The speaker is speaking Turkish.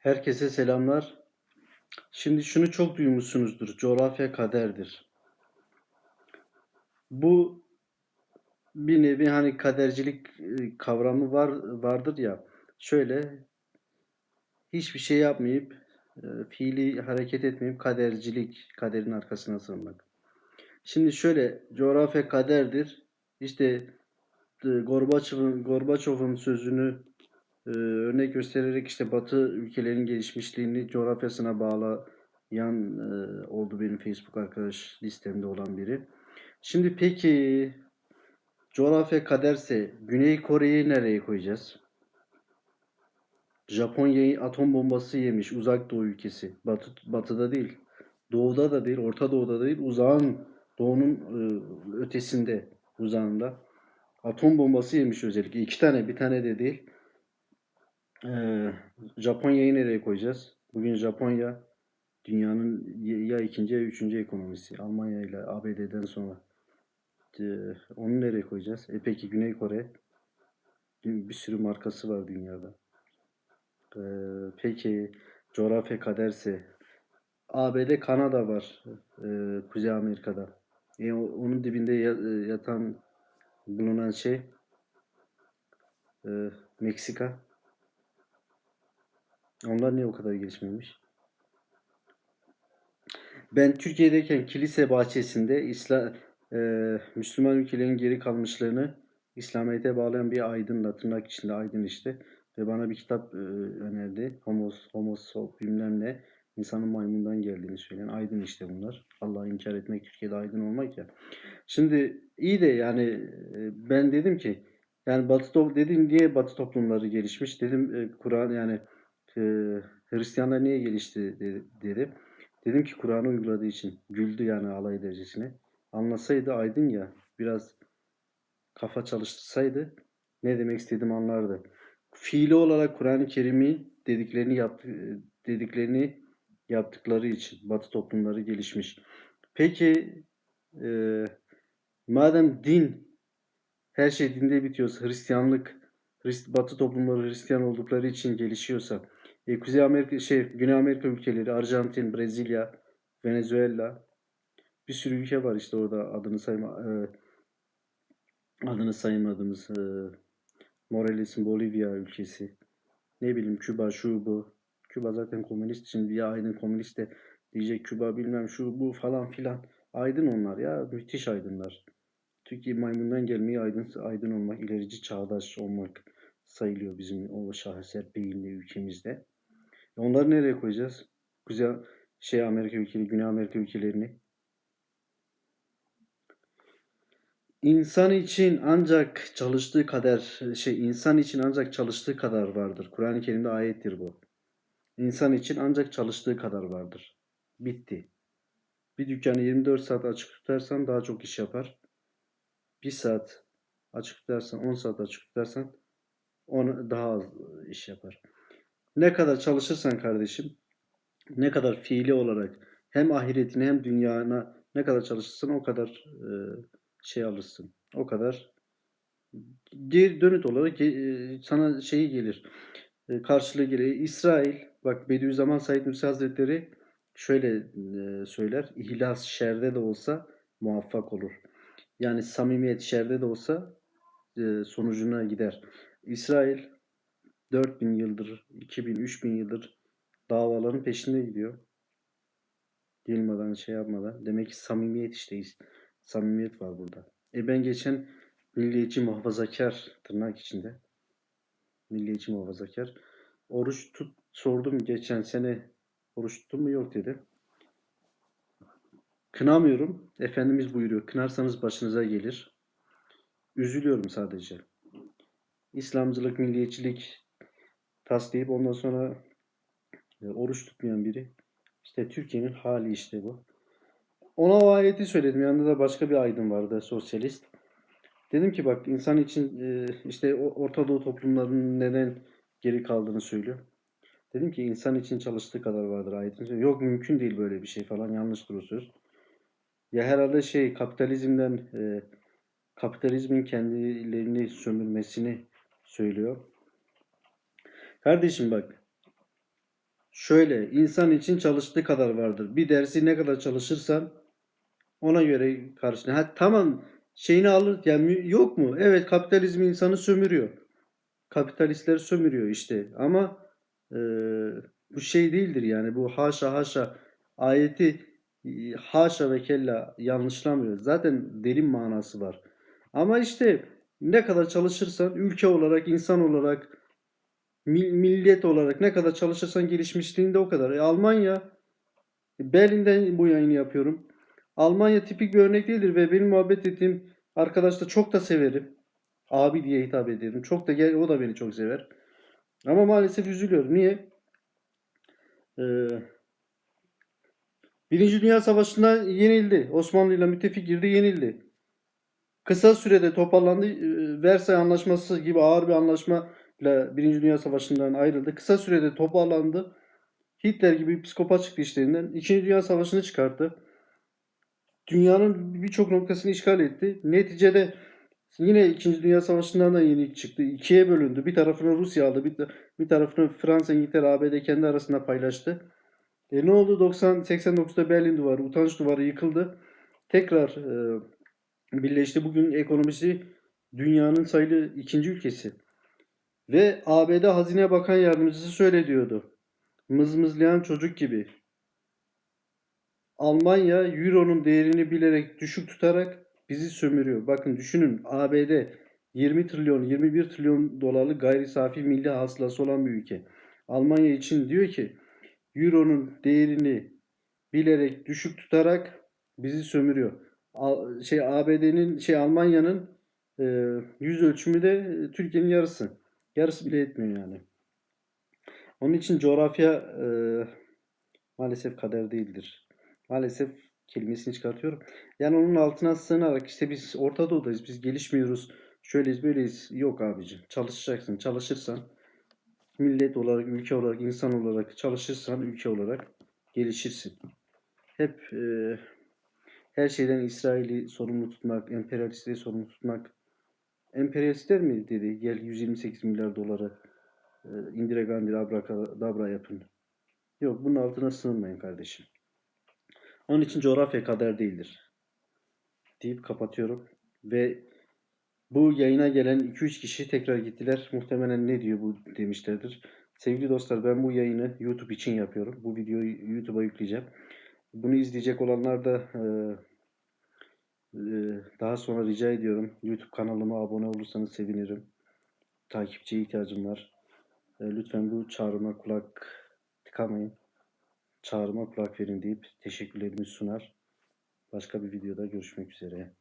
Herkese selamlar. Şimdi şunu çok duymuşsunuzdur. Coğrafya kaderdir. Bu bir nevi hani kadercilik e, kavramı var vardır ya. Şöyle hiçbir şey yapmayıp e, fiili hareket etmeyip kadercilik, kaderin arkasına sığınmak. Şimdi şöyle coğrafya kaderdir. İşte e, Gorbaçov'un Gorbaçov'un sözünü e, örnek göstererek işte Batı ülkelerinin gelişmişliğini coğrafyasına bağlayan e, oldu benim Facebook arkadaş listemde olan biri. Şimdi peki coğrafya kaderse Güney Kore'yi nereye koyacağız? Japonya'yı atom bombası yemiş uzak doğu ülkesi. Batı, batıda değil. Doğuda da değil, Orta Doğu'da değil, uzağın doğunun e, ötesinde, uzağında. Atom bombası yemiş özellikle. iki tane, bir tane de değil. Ee, Japonya'yı nereye koyacağız? Bugün Japonya dünyanın ya ikinci ya üçüncü ekonomisi. Almanya ile ABD'den sonra. Ee, onu nereye koyacağız? E peki Güney Kore? Bir sürü markası var dünyada. Ee, peki coğrafya kaderse ABD, Kanada var. Ee, Kuzey Amerika'da. E, onun dibinde yatan bulunan şey e, Meksika. Onlar niye o kadar gelişmemiş? Ben Türkiye'deyken kilise bahçesinde İslam e, Müslüman ülkelerin geri kalmışlarını İslamiyet'e bağlayan bir aydınla tırnak içinde aydın işte ve bana bir kitap e, önerdi. Homos, homos bilmem ne insanın maymundan geldiğini söyleyen aydın işte bunlar. Allah'ı inkar etmek Türkiye'de aydın olmak ya. Şimdi iyi de yani e, ben dedim ki yani Batı dedim niye Batı toplumları gelişmiş dedim e, Kur'an yani e, Hristiyanlar niye gelişti dedi. Dedim ki Kur'an'ı uyguladığı için. Güldü yani alay derecesine. Anlasaydı aydın ya biraz kafa çalıştırsaydı ne demek istediğimi anlardı. Fiili olarak Kur'an-ı Kerim'i dediklerini yaptı, dediklerini yaptıkları için Batı toplumları gelişmiş. Peki e, madem din her şey dinde bitiyorsa Hristiyanlık Hrist, Batı toplumları Hristiyan oldukları için gelişiyorsa e, Kuzey Amerika şey Güney Amerika ülkeleri Arjantin, Brezilya, Venezuela bir sürü ülke var işte orada adını sayma e, adını saymadığımız e, Morales'in Bolivya ülkesi. Ne bileyim Küba şu bu. Küba zaten komünist şimdi ya aydın komünist de diyecek Küba bilmem şu bu falan filan. Aydın onlar ya müthiş aydınlar. Türkiye maymundan gelmeyi aydın, aydın olmak, ilerici çağdaş olmak sayılıyor bizim o şaheser beyinli ülkemizde. Onları nereye koyacağız? Kuzey şey Amerika ülkeleri, Güney Amerika ülkelerini. İnsan için ancak çalıştığı kadar şey insan için ancak çalıştığı kadar vardır. Kur'an-ı Kerim'de ayettir bu. İnsan için ancak çalıştığı kadar vardır. Bitti. Bir dükkanı 24 saat açık tutarsan daha çok iş yapar. 1 saat açık tutarsan, 10 saat açık tutarsan onu daha az iş yapar. Ne kadar çalışırsan kardeşim, ne kadar fiili olarak hem ahiretine hem dünyana ne kadar çalışırsan o kadar e, şey alırsın. O kadar geri dönüt olarak e, sana şeyi gelir. E, karşılığı gelir. İsrail bak Bediüzzaman Said Nursi Hazretleri şöyle e, söyler. İhlas şerde de olsa muvaffak olur. Yani samimiyet şerde de olsa e, sonucuna gider. İsrail 4000 yıldır, 2000, 3000 yıldır davaların peşinde gidiyor. Yılmadan, şey yapmadan. Demek ki samimiyet işteyiz. Samimiyet var burada. E ben geçen milliyetçi muhafazakar tırnak içinde. Milliyetçi muhafazakar. Oruç tut sordum geçen sene oruç tuttum mu yok dedi. Kınamıyorum. Efendimiz buyuruyor. Kınarsanız başınıza gelir. Üzülüyorum sadece. İslamcılık, milliyetçilik taslayıp ondan sonra e, oruç tutmayan biri. İşte Türkiye'nin hali işte bu. Ona o ayeti söyledim. Yanında da başka bir aydın vardı sosyalist. Dedim ki bak insan için e, işte Orta Doğu toplumlarının neden geri kaldığını söylüyor. Dedim ki insan için çalıştığı kadar vardır ayetin. Yok mümkün değil böyle bir şey falan yanlıştır o. Ya herhalde şey kapitalizmden e, kapitalizmin kendilerini sömürmesini söylüyor. Kardeşim bak Şöyle, insan için çalıştığı kadar vardır. Bir dersi ne kadar çalışırsan ona göre karşına. Ha, tamam şeyini alır yani yok mu? Evet kapitalizm insanı sömürüyor. Kapitalistler sömürüyor işte. Ama e, bu şey değildir yani. Bu haşa haşa ayeti e, haşa ve kella yanlışlamıyor. Zaten derin manası var. Ama işte ne kadar çalışırsan ülke olarak, insan olarak, mil- millet olarak ne kadar çalışırsan gelişmişliğinde o kadar. E, Almanya Berlin'den bu yayını yapıyorum. Almanya tipik bir örnek değildir ve benim muhabbet ettiğim arkadaş da çok da severim. Abi diye hitap ederim. Çok da gel o da beni çok sever. Ama maalesef üzülüyorum. Niye? Ee, Birinci Dünya Savaşı'nda yenildi. Osmanlı ile müttefik girdi, yenildi. Kısa sürede toparlandı. Ee, Versay Anlaşması gibi ağır bir anlaşmayla Birinci Dünya Savaşı'ndan ayrıldı. Kısa sürede toparlandı. Hitler gibi psikopat çıktı işlerinden. İkinci Dünya Savaşı'nı çıkarttı. Dünyanın birçok noktasını işgal etti. Neticede yine İkinci Dünya Savaşı'ndan da yenik çıktı. İkiye bölündü. Bir tarafını Rusya aldı. Bir, bir tarafını Fransa, İngiltere, ABD kendi arasında paylaştı. E ne oldu? 90 89'da Berlin Duvarı, utanç duvarı yıkıldı. Tekrar e, birleşti. Bugün ekonomisi dünyanın sayılı ikinci ülkesi. Ve ABD Hazine Bakan Yardımcısı şöyle diyordu. Mızmızlayan çocuk gibi. Almanya Euro'nun değerini bilerek düşük tutarak bizi sömürüyor. Bakın düşünün ABD 20 trilyon 21 trilyon dolarlık gayri safi milli hasılası olan bir ülke. Almanya için diyor ki Euro'nun değerini bilerek düşük tutarak bizi sömürüyor. Şey ABD'nin şey Almanya'nın e, yüz ölçümü de Türkiye'nin yarısı. Yarısı bile etmiyor yani. Onun için coğrafya e, maalesef kader değildir. Maalesef kelimesini çıkartıyorum. Yani onun altına sığınarak işte biz Orta Doğu'dayız, biz gelişmiyoruz, şöyleyiz böyleyiz. Yok abicim. Çalışacaksın. Çalışırsan millet olarak, ülke olarak, insan olarak çalışırsan ülke olarak gelişirsin. Hep e, her şeyden İsrail'i sorumlu tutmak, emperyalistleri sorumlu tutmak. Emperyalistler mi dedi gel 128 milyar dolara e, Indira Gandhi abrakadabra yapın. Yok bunun altına sığınmayın kardeşim. Onun için coğrafya kader değildir. Deyip kapatıyorum. Ve bu yayına gelen 2-3 kişi tekrar gittiler. Muhtemelen ne diyor bu demişlerdir. Sevgili dostlar ben bu yayını YouTube için yapıyorum. Bu videoyu YouTube'a yükleyeceğim. Bunu izleyecek olanlar da e, daha sonra rica ediyorum. YouTube kanalıma abone olursanız sevinirim. Takipçiye ihtiyacım var. E, lütfen bu çağrıma kulak tıkamayın. Çağrıma kulak verin deyip teşekkürlerimi sunar. Başka bir videoda görüşmek üzere.